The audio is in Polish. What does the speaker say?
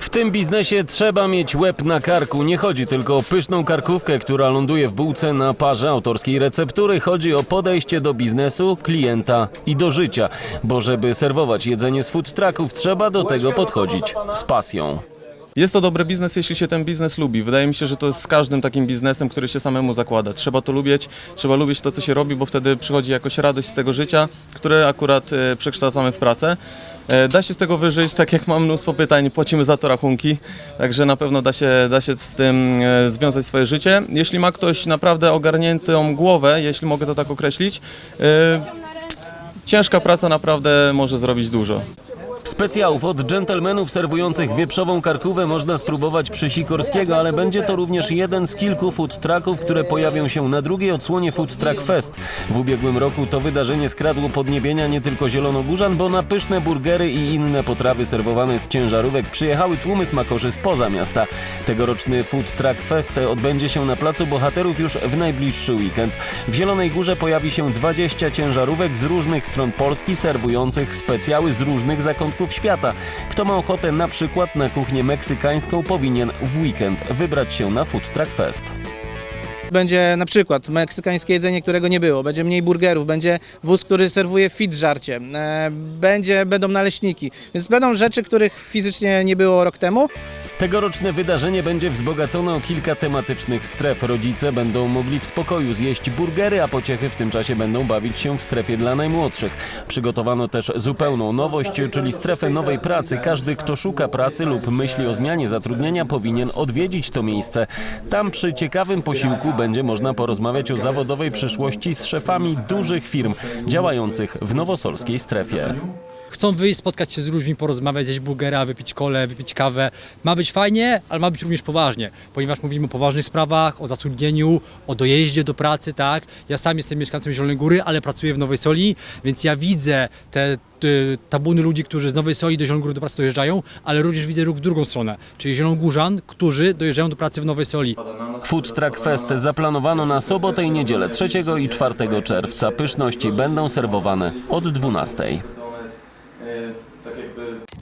W tym biznesie trzeba mieć łeb na karku. Nie chodzi tylko o pyszną karkówkę, która ląduje w bułce na parze autorskiej receptury. Chodzi o podejście do biznesu, klienta i do życia. Bo żeby serwować jedzenie z food trucków, trzeba do tego podchodzić z pasją. Jest to dobry biznes, jeśli się ten biznes lubi. Wydaje mi się, że to jest z każdym takim biznesem, który się samemu zakłada. Trzeba to lubić, trzeba lubić to, co się robi, bo wtedy przychodzi jakoś radość z tego życia, które akurat e, przekształcamy w pracę. E, Da się z tego wyżyć, tak jak mam mnóstwo pytań, płacimy za to rachunki, także na pewno da się, da się z tym e, związać swoje życie. Jeśli ma ktoś naprawdę ogarniętą głowę, jeśli mogę to tak określić, e, ciężka praca naprawdę może zrobić dużo. Specjałów od dżentelmenów serwujących wieprzową karkówę można spróbować przy Sikorskiego, ale będzie to również jeden z kilku food trucków, które pojawią się na drugiej odsłonie Food Truck Fest. W ubiegłym roku to wydarzenie skradło podniebienia nie tylko zielonogórzan, bo na pyszne burgery i inne potrawy serwowane z ciężarówek przyjechały tłumy smakoszy spoza miasta. Tegoroczny Food Truck Fest odbędzie się na Placu Bohaterów już w najbliższy weekend. W Zielonej Górze pojawi się 20 ciężarówek z różnych stron Polski serwujących specjały z różnych zakątków świata. Kto ma ochotę na przykład na kuchnię meksykańską powinien w weekend wybrać się na Food Truck Fest. Będzie na przykład meksykańskie jedzenie, którego nie było, będzie mniej burgerów, będzie wóz, który serwuje fit żarcie, e, będzie, będą naleśniki, więc będą rzeczy, których fizycznie nie było rok temu. Tegoroczne wydarzenie będzie wzbogacone o kilka tematycznych stref. Rodzice będą mogli w spokoju zjeść burgery, a pociechy w tym czasie będą bawić się w strefie dla najmłodszych. Przygotowano też zupełną nowość, czyli strefę nowej pracy. Każdy, kto szuka pracy lub myśli o zmianie zatrudnienia, powinien odwiedzić to miejsce. Tam przy ciekawym posiłku będzie można porozmawiać o zawodowej przyszłości z szefami dużych firm działających w nowosolskiej strefie. chcą wyjść, spotkać się z ludźmi, porozmawiać, zjeść burgera, wypić kole, wypić kawę. Ma być fajnie, ale ma być również poważnie, ponieważ mówimy o poważnych sprawach, o zatrudnieniu, o dojeździe do pracy, tak. Ja sam jestem mieszkańcem Zielonej Góry, ale pracuję w Nowej Soli, więc ja widzę te tabuny ludzi, którzy z Nowej Soli do Zielonej Góry do pracy dojeżdżają, ale również widzę ruch w drugą stronę, czyli zielonogórzan, którzy dojeżdżają do pracy w Nowej Soli. Food Truck Fest zaplanowano na sobotę i niedzielę 3 i 4 czerwca. Pyszności będą serwowane od 12. tak jakby